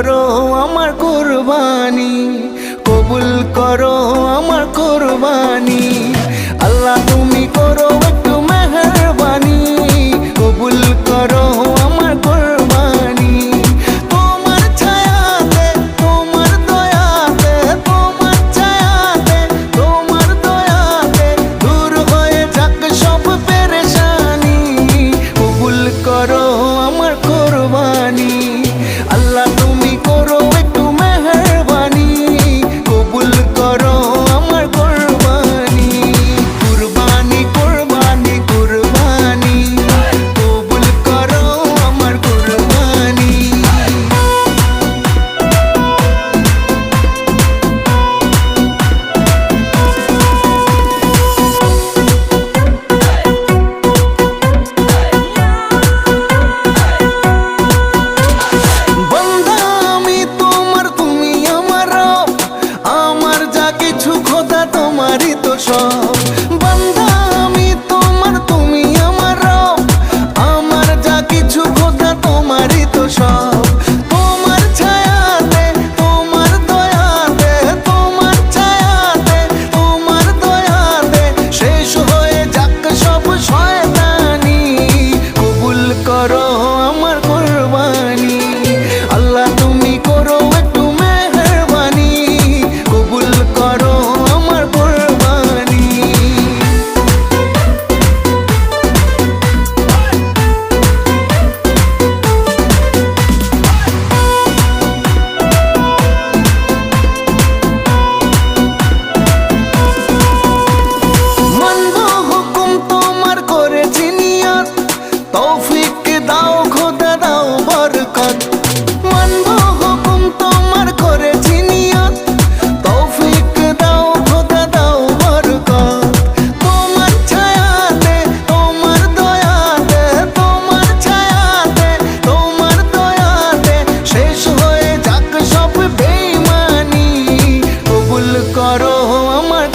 করো আমার কোরবানি। তো সব বন্ধ করো আমার